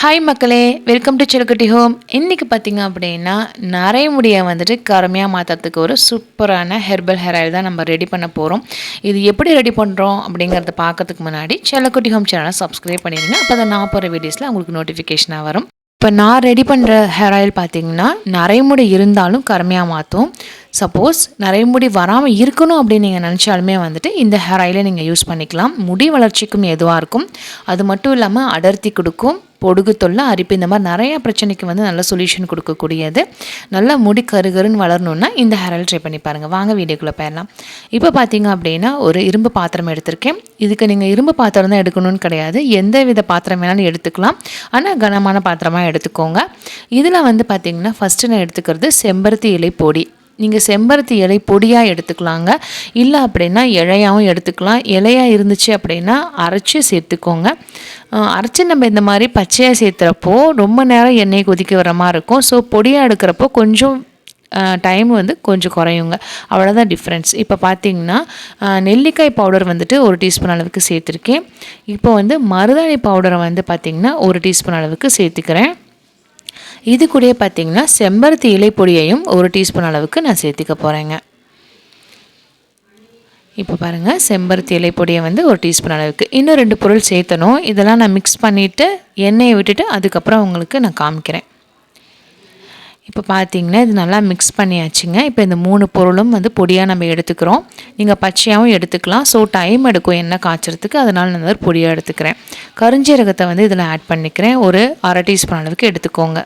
Hi மக்களே. Welcome to சிலக்குட்டி home இன்றைக்கி பார்த்தீங்க அப்படின்னா நிறைய முடியை வந்துட்டு கருமையாக மாற்றுறதுக்கு ஒரு சூப்பரான ஹெர்பல் ஹேர் ஆயில் தான் நம்ம ரெடி பண்ண போகிறோம் இது எப்படி ரெடி பண்ணுறோம் அப்படிங்கிறத பார்க்கறதுக்கு முன்னாடி சிலக்குட்டி ஹோம் சேனலை சப்ஸ்கிரைப் பண்ணிடுங்க. அப்போ தான் நான் போகிற வீடியோஸில் உங்களுக்கு நோட்டிஃபிகேஷனாக வரும். இப்போ நான் ரெடி பண்ணுற ஹேர் ஆயில் பார்த்தீங்கன்னா முடி இருந்தாலும் கருமையாக மாற்றும் சப்போஸ் நிறைய முடி வராமல் இருக்கணும் அப்படின்னு நீங்கள் நினச்சாலுமே வந்துட்டு இந்த ஹேர் ஆயிலை நீங்கள் யூஸ் பண்ணிக்கலாம். முடி வளர்ச்சிக்கும் எதுவாக இருக்கும். அது மட்டும் இல்லாமல் அடர்த்தி கொடுக்கும் பொடுகு தொல்லை அரிப்பு இந்த மாதிரி நிறைய பிரச்சனைக்கு வந்து நல்ல சொல்யூஷன் கொடுக்கக்கூடியது. நல்லா முடி கருகருன்னு வளரணுன்னா இந்த ஹேர் ஆயில் ட்ரை பண்ணி பாருங்கள் வாங்க வீடியோக்குள்ளே போயிடலாம். இப்போ பார்த்தீங்க அப்படின்னா ஒரு இரும்பு பாத்திரம் எடுத்திருக்கேன். இதுக்கு நீங்கள் இரும்பு பாத்திரம் தான் எடுக்கணும்னு கிடையாது. எந்த வித பாத்திரம் வேணாலும் எடுத்துக்கலாம். ஆனால் கனமான பாத்திரமாக எடுத்துக்கோங்க. இதில் வந்து பார்த்திங்கன்னா ஃபஸ்ட்டு நான் எடுத்துக்கிறது செம்பருத்தி இலை பொடி. நீங்கள் செம்பருத்தி இலை பொடியாக எடுத்துக்கலாங்க. இல்லை அப்படின்னா இலையாகவும் எடுத்துக்கலாம். இலையாக இருந்துச்சு அப்படின்னா அரைச்சி சேர்த்துக்கோங்க. அரைச்சி நம்ம இந்த மாதிரி பச்சையாக சேர்த்துறப்போ ரொம்ப நேரம் எண்ணெய் கொதிக்க வர மாதிரி இருக்கும். ஸோ பொடியாக எடுக்கிறப்போ கொஞ்சம் டைம் வந்து கொஞ்சம் குறையுங்க. அவ்வளோதான் டிஃப்ரென்ஸ் இப்போ பார்த்தீங்கன்னா நெல்லிக்காய் பவுடர் வந்துட்டு ஒரு டீஸ்பூன் அளவுக்கு சேர்த்துருக்கேன். இப்போ வந்து மருதாணி பவுடரை வந்து பார்த்திங்கன்னா ஒரு டீஸ்பூன் அளவுக்கு சேர்த்துக்கிறேன். இது கூட பார்த்திங்கன்னா செம்பருத்தி இலை பொடியையும் ஒரு டீஸ்பூன் அளவுக்கு நான் சேர்த்திக்க போகிறேங்க இப்போ பாருங்கள் செம்பருத்தி இலை பொடியை வந்து ஒரு டீஸ்பூன் அளவுக்கு. இன்னும் ரெண்டு பொருள் சேர்த்தணும். இதெல்லாம் நான் மிக்ஸ் பண்ணிவிட்டு எண்ணெயை விட்டுட்டு அதுக்கப்புறம் உங்களுக்கு நான் காமிக்கிறேன். இப்போ பார்த்தீங்கன்னா இது நல்லா மிக்ஸ் பண்ணியாச்சுங்க. இப்போ இந்த மூணு பொருளும் வந்து பொடியாக நம்ம எடுத்துக்கிறோம். நீங்கள் பச்சையாகவும் எடுத்துக்கலாம். ஸோ டைம் எடுக்கும் எண்ணெய் காய்ச்சறதுக்கு. அதனால் நான் பொடியாக எடுத்துக்கிறேன். கருஞ்சீரகத்தை வந்து இதில் ஆட் பண்ணிக்கிறேன். ஒரு அரை டீஸ்பூன் அளவுக்கு எடுத்துக்கோங்க.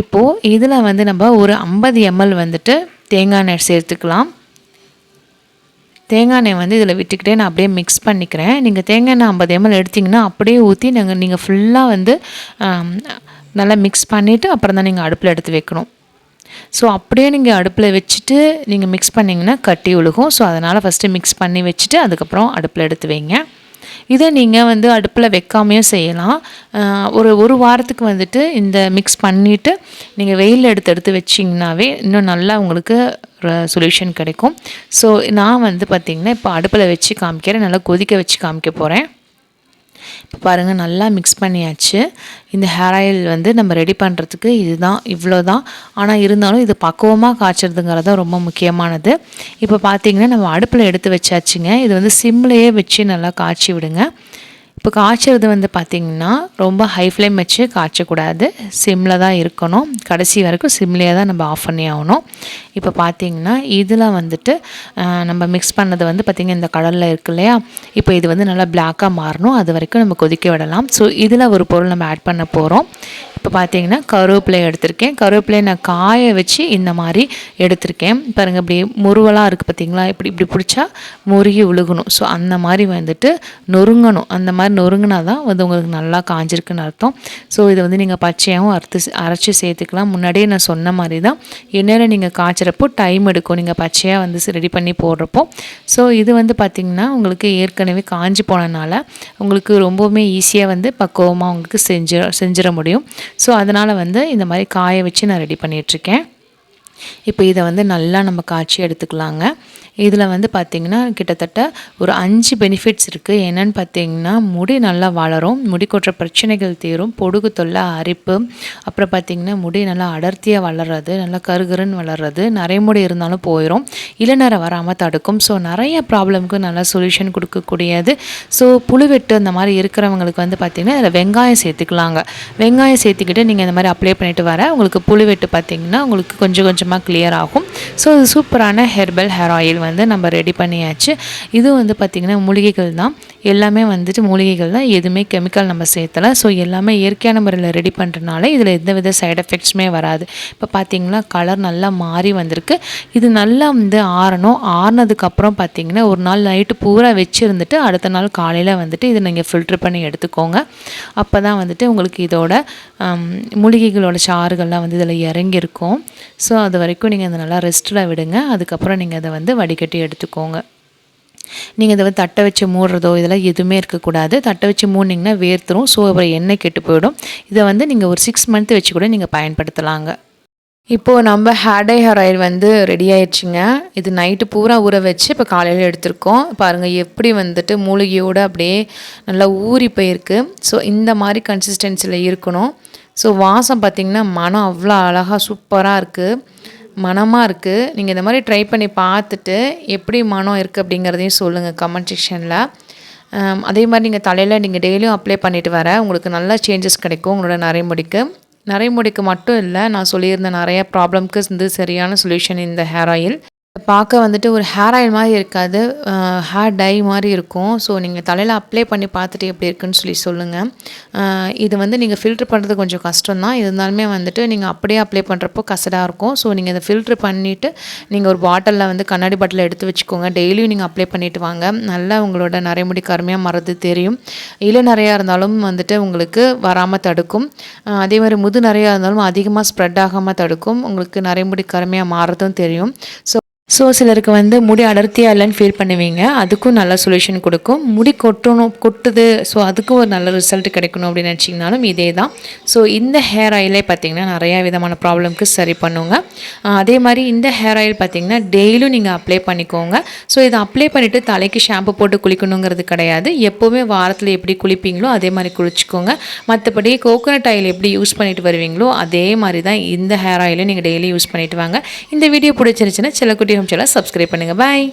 இப்போது இதில் வந்து நம்ம ஒரு ஐம்பது எம்எல் வந்துட்டு தேங்காய் எண்ணெய் சேர்த்துக்கலாம். தேங்காய் எண்ணெய் வந்து இதில் விட்டுக்கிட்டே நான் அப்படியே மிக்ஸ் பண்ணிக்கிறேன். நீங்கள் தேங்காய் எண்ணெய் ஐம்பது எம்எல் எடுத்திங்கன்னா அப்படியே ஊற்றி நாங்கள் நீங்கள் ஃபுல்லாக வந்து நல்லா மிக்ஸ் பண்ணிவிட்டு அப்புறம் தான் நீங்கள் அடுப்பில் எடுத்து வைக்கணும். ஸோ அப்படியே நீங்கள் அடுப்பில் வச்சுட்டு நீங்கள் மிக்ஸ் பண்ணிங்கன்னா கட்டி ஒழுகும் ஸோ அதனால் ஃபஸ்ட்டு மிக்ஸ் பண்ணி வச்சுட்டு அதுக்கப்புறம் அடுப்பில் எடுத்து வைங்க. இதை நீங்கள் வந்து அடுப்பில் வைக்காமையும் செய்யலாம். ஒரு ஒரு வாரத்துக்கு வந்துட்டு இந்த மிக்ஸ் பண்ணிவிட்டு நீங்கள் வெயில் எடுத்து எடுத்து வச்சிங்கனாவே இன்னும் நல்லா உங்களுக்கு சொல்யூஷன் கிடைக்கும். ஸோ நான் வந்து பார்த்திங்கன்னா இப்போ அடுப்பில் வச்சு காமிக்கிறேன். நல்லா கொதிக்க வச்சு காமிக்க போகிறேன் இப்போ பாருங்கள் நல்லா மிக்ஸ் பண்ணியாச்சு. இந்த ஹேர் ஆயில் வந்து நம்ம ரெடி பண்ணுறதுக்கு இதுதான் இவ்வளோ தான் ஆனால் இருந்தாலும் இது பக்குவமாக காய்ச்சறதுங்கிறது ரொம்ப முக்கியமானது. இப்போ பார்த்தீங்கன்னா நம்ம அடுப்பில் எடுத்து வச்சாச்சுங்க. இது வந்து சிம்லேயே வச்சு நல்லா காய்ச்சி விடுங்க. இப்போ காய்ச்சறது வந்து பார்த்திங்கன்னா ரொம்ப ஹை ஃப்ளேம் வச்சு காய்ச்சக்கூடாது. சிம்மில் தான் இருக்கணும். கடைசி வரைக்கும் சிம்லேயே தான் நம்ம ஆஃப் பண்ணி ஆகணும். இப்போ பார்த்திங்கன்னா இதில் வந்துட்டு நம்ம மிக்ஸ் பண்ணது வந்து பார்த்திங்கன்னா இந்த கடலில் இருக்கு இல்லையா? இப்போ இது வந்து நல்லா பிளாக்காக மாறணும். அது வரைக்கும் நம்ம கொதிக்க விடலாம். ஸோ இதில் ஒரு பொருள் நம்ம ஆட் பண்ண போகிறோம் இப்போ பார்த்தீங்கன்னா கருவேப்பிலை எடுத்திருக்கேன். கருவேப்பிலை நான் காய வச்சு இந்த மாதிரி எடுத்திருக்கேன். பாருங்கள் இப்படி முருவலாக இருக்குது பார்த்தீங்களா இப்படி இப்படி பிடிச்சா முருகி விழுகணும் ஸோ அந்த மாதிரி வந்துட்டு நொறுங்கணும். அந்த மாதிரி நொறுங்கினா தான் வந்து உங்களுக்கு நல்லா காஞ்சிருக்குன்னு அர்த்தம். ஸோ இதை வந்து நீங்கள் பச்சையாகவும் அறுத்து அரைச்சி சேர்த்துக்கலாம். முன்னாடியே நான் சொன்ன மாதிரி தான் இந்நேரம் நீங்கள் காய்ச்சறப்போ டைம் எடுக்கும். நீங்கள் பச்சையாக வந்து ரெடி பண்ணி போடுறப்போ. ஸோ இது வந்து பார்த்திங்கன்னா உங்களுக்கு ஏற்கனவே காஞ்சி போனனால உங்களுக்கு ரொம்பவுமே ஈஸியாக வந்து பக்குவமாக உங்களுக்கு செஞ்சு செஞ்சிட முடியும். ஸோ அதனால் வந்து இந்த மாதிரி காய வச்சு நான் ரெடி பண்ணிகிட்ருக்கேன் இப்போ இதை வந்து நல்லா நம்ம காய்ச்சி எடுத்துக்கலாங்க. இதில் வந்து பார்த்திங்கன்னா கிட்டத்தட்ட ஒரு அஞ்சு பெனிஃபிட்ஸ் இருக்குது என்னென்னு பார்த்தீங்கன்னா முடி நல்லா வளரும் முடி கொட்டுற பிரச்சனைகள் தீரும் பொடுகு தொல்லை அரிப்பு. அப்புறம் பார்த்திங்கன்னா முடி நல்லா அடர்த்தியாக வளர்றது நல்லா கருகருன்னு வளர்றது நிறைய முடி இருந்தாலும் போயிடும் இளநரை வராமல் தடுக்கும். ஸோ நிறைய ப்ராப்ளம்க்கு நல்லா சொல்யூஷன் கொடுக்கக்கூடியது. ஸோ புழுவெட்டு அந்த மாதிரி இருக்கிறவங்களுக்கு வந்து பார்த்திங்கன்னா அதில் வெங்காயம் சேர்த்துக்கலாங்க. வெங்காயம் சேர்த்துக்கிட்டு நீங்கள் இந்த மாதிரி அப்ளை பண்ணிவிட்டு வர உங்களுக்கு புழுவெட்டு பார்த்திங்கன்னா உங்களுக்கு கொஞ்சம் கொஞ்சமாக கிளியர் ஆகும். ஸோ இது சூப்பரான ஹெர்பல் ஹேர் ஆயில் வந்து நம்ம ரெடி பண்ணியாச்சு. இது வந்து பார்த்திங்கன்னா மூலிகைகள் தான். எல்லாமே வந்துட்டு மூலிகைகள் தான். எதுவுமே கெமிக்கல் நம்ம சேர்த்தலை. ஸோ எல்லாமே இயற்கையான முறையில் ரெடி பண்ணுறதுனால இதில் எந்த வித சைட் எஃபெக்ட்ஸுமே வராது. இப்போ பார்த்திங்கன்னா கலர் நல்லா மாறி வந்திருக்கு. இது நல்லா வந்து ஆறணும். ஆறினதுக்கப்புறம் பார்த்திங்கன்னா ஒரு நாள் நைட்டு பூரா வச்சுருந்துட்டு அடுத்த நாள் காலையில் வந்துட்டு இதை நீங்கள் ஃபில்ட்ரு பண்ணி எடுத்துக்கோங்க. அப்போ தான் வந்துட்டு உங்களுக்கு இதோட மூலிகைகளோட சாறுகள்லாம் வந்து இதில் இறங்கியிருக்கும். ஸோ அது வரைக்கும் நீங்கள் அதை நல்லா ரெஸ்ட்டில் விடுங்க. அதுக்கப்புறம் நீங்கள் அதை வந்து வடிகட்டி எடுத்துக்கோங்க. நீங்கள் இதை வந்து தட்டை வச்சு மூடுறதோ இதெல்லாம் எதுவுமே இருக்கக்கூடாது. தட்டை வச்சு மூடினீங்கன்னா வேர்த்துரும் ஸோ அப்புறம் எண்ணெய் கெட்டு போயிடும். இதை வந்து நீங்கள் ஒரு சிக்ஸ் மந்த் வச்சு கூட நீங்கள் பயன்படுத்தலாங்க. இப்போது நம்ம ஹேர் டை ஹேர் ஆயில் வந்து ரெடி ஆயிடுச்சுங்க. இது நைட்டு பூரா ஊற வச்சு இப்போ காலையில் எடுத்திருக்கோம். பாருங்கள் எப்படி வந்துட்டு மூலிகையோடு அப்படியே நல்லா ஊறி போயிருக்கு. ஸோ இந்த மாதிரி கன்சிஸ்டன்சியில் இருக்கணும். ஸோ வாசம் பார்த்திங்கன்னா மனம் அவ்வளோ அழகாக சூப்பராக இருக்குது மனமாக இருக்குது நீங்கள் இந்த மாதிரி ட்ரை பண்ணி பார்த்துட்டு எப்படி மனம் இருக்குது அப்படிங்கிறதையும் சொல்லுங்கள் கமெண்ட் செக்ஷனில் அதே மாதிரி நீங்கள் தலையில் நீங்கள் டெய்லியும் அப்ளை பண்ணிவிட்டு வர உங்களுக்கு நல்ல சேஞ்சஸ் கிடைக்கும் உங்களோட நரைமுடிக்கு. நரைமுடிக்கு மட்டும் இல்லை நான் சொல்லியிருந்த நிறைய ப்ராப்ளம்க்கு வந்து சரியான சொல்யூஷன் இந்த ஹேர் ஆயில் பார்க்க வந்துட்டு ஒரு ஹேர் ஆயில் மாதிரி இருக்காது ஹேர் டை மாதிரி இருக்கும். ஸோ நீங்கள் தலையில் அப்ளை பண்ணி பார்த்துட்டு எப்படி இருக்குன்னு சொல்லி சொல்லுங்கள் இது வந்து நீங்கள் ஃபில்ட்ரு பண்ணுறது கொஞ்சம் கஷ்டம் தான் இருந்தாலுமே வந்துட்டு நீங்கள் அப்படியே அப்ளை பண்ணுறப்போ கசடாக இருக்கும். ஸோ நீங்கள் இதை ஃபில்ட்ரு பண்ணிவிட்டு நீங்கள் ஒரு பாட்டிலில் வந்து கண்ணாடி பாட்டில் எடுத்து வச்சுக்கோங்க. டெய்லியும் நீங்கள் அப்ளை பண்ணிவிட்டு வாங்க. நல்லா உங்களோட நரைமுடி கருமையாக மறது தெரியும். இல்லை நிறையா இருந்தாலும் வந்துட்டு உங்களுக்கு வராமல் தடுக்கும். அதே மாதிரி முது நிறையா இருந்தாலும் அதிகமாக ஸ்ப்ரெட் ஆகாமல் தடுக்கும். உங்களுக்கு நரைமுடி கருமையாக மாறதும் தெரியும். ஸோ ஸோ சிலருக்கு வந்து முடி அடர்த்தியாக இல்லைன்னு ஃபீல் பண்ணுவீங்க. அதுக்கும் நல்ல சொல்யூஷன் கொடுக்கும். முடி கொட்டணும் கொட்டுது. ஸோ அதுக்கும் ஒரு நல்ல ரிசல்ட் கிடைக்கணும் அப்படின்னு நினச்சிங்கனாலும் இதே தான் ஸோ இந்த ஹேர் ஆயிலே பார்த்திங்கன்னா நிறையா விதமான ப்ராப்ளம்க்கு சரி பண்ணுங்க. அதே மாதிரி இந்த ஹேர் ஆயில் பார்த்திங்கன்னா டெய்லியும் நீங்கள் அப்ளை பண்ணிக்கோங்க. ஸோ இதை அப்ளை பண்ணிவிட்டு தலைக்கு ஷாம்பு போட்டு குளிக்கணுங்கிறது கிடையாது. எப்போவுமே வாரத்தில் எப்படி குளிப்பீங்களோ அதே மாதிரி குளிச்சுக்கோங்க. மற்றபடி கோகோனட் ஆயில் எப்படி யூஸ் பண்ணிட்டு வருவீங்களோ அதே மாதிரி தான் இந்த ஹேர் ஆயிலும் நீங்கள் டெய்லி யூஸ் பண்ணிட்டு வாங்க. இந்த வீடியோ பிடிச்சிருச்சுன்னா சில குட்டி ஹோம் சேனல் சப்ஸ்கிரைப் பண்ணுங்கள் பாய்